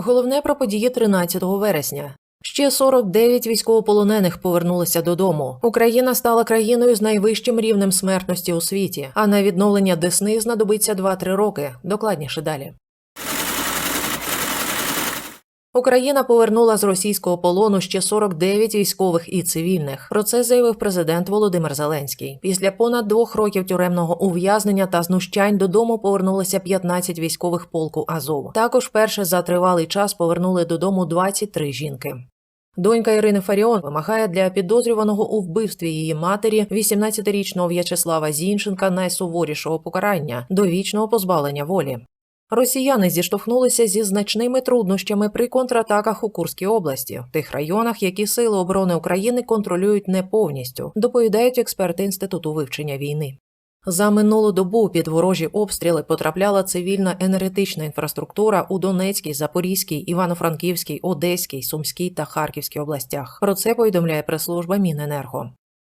Головне про події 13 вересня. Ще 49 військовополонених повернулися додому. Україна стала країною з найвищим рівнем смертності у світі. А на відновлення Десни знадобиться 2-3 роки. Докладніше далі. Україна повернула з російського полону ще 49 військових і цивільних. Про це заявив президент Володимир Зеленський. Після понад двох років тюремного ув'язнення та знущань додому повернулося 15 військових полку Азов. Також вперше за тривалий час повернули додому 23 жінки. Донька Ірини Фаріон вимагає для підозрюваного у вбивстві її матері 18-річного В'ячеслава Зінченка найсуворішого покарання довічного позбавлення волі. Росіяни зіштовхнулися зі значними труднощами при контратаках у Курській області, в тих районах, які сили оборони України контролюють не повністю, доповідають експерти інституту вивчення війни. За минулу добу під ворожі обстріли потрапляла цивільна енергетична інфраструктура у Донецькій, Запорізькій, Івано-Франківській, Одеській, Сумській та Харківській областях. Про це повідомляє прес-служба Міненерго.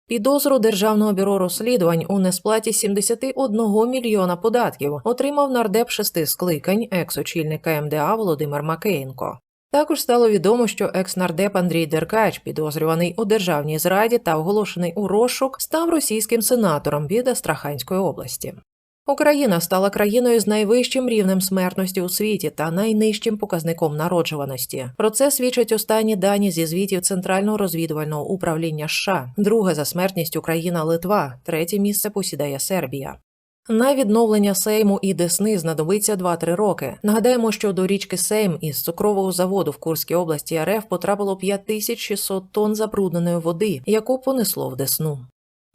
Підозру Державного бюро розслідувань у несплаті 71 мільйона податків отримав нардеп шести скликань, екс-очільник КМДА Володимир Макеєнко. Також стало відомо, що екс-нардеп Андрій Деркач, підозрюваний у державній зраді та оголошений у розшук, став російським сенатором від Астраханської області. Україна стала країною з найвищим рівнем смертності у світі та найнижчим показником народжуваності. Про це свідчать останні дані зі звітів Центрального розвідувального управління США. Друга за смертністю країна Литва, третє місце посідає Сербія. На відновлення Сейму і Десни знадобиться 2-3 роки. Нагадаємо, що до річки Сейм із цукрового заводу в Курській області РФ потрапило 5600 тонн забрудненої води, яку понесло в Десну.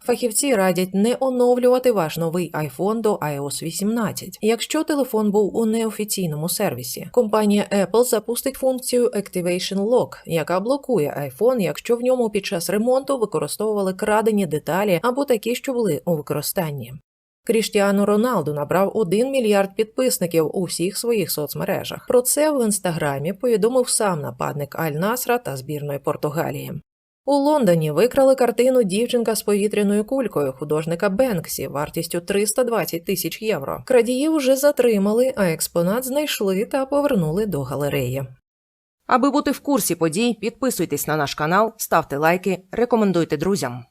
Фахівці радять не оновлювати ваш новий iPhone до iOS 18, якщо телефон був у неофіційному сервісі. Компанія Apple запустить функцію Activation Lock, яка блокує iPhone, якщо в ньому під час ремонту використовували крадені деталі або такі, що були у використанні. Кріштіану Роналду набрав 1 мільярд підписників у всіх своїх соцмережах. Про це в інстаграмі повідомив сам нападник Аль-Насра та збірної Португалії. У Лондоні викрали картину Дівчинка з повітряною кулькою художника Бенксі вартістю 320 тисяч євро. Крадіїв вже затримали, а експонат знайшли та повернули до галереї. Аби бути в курсі подій, підписуйтесь на наш канал, ставте лайки, рекомендуйте друзям.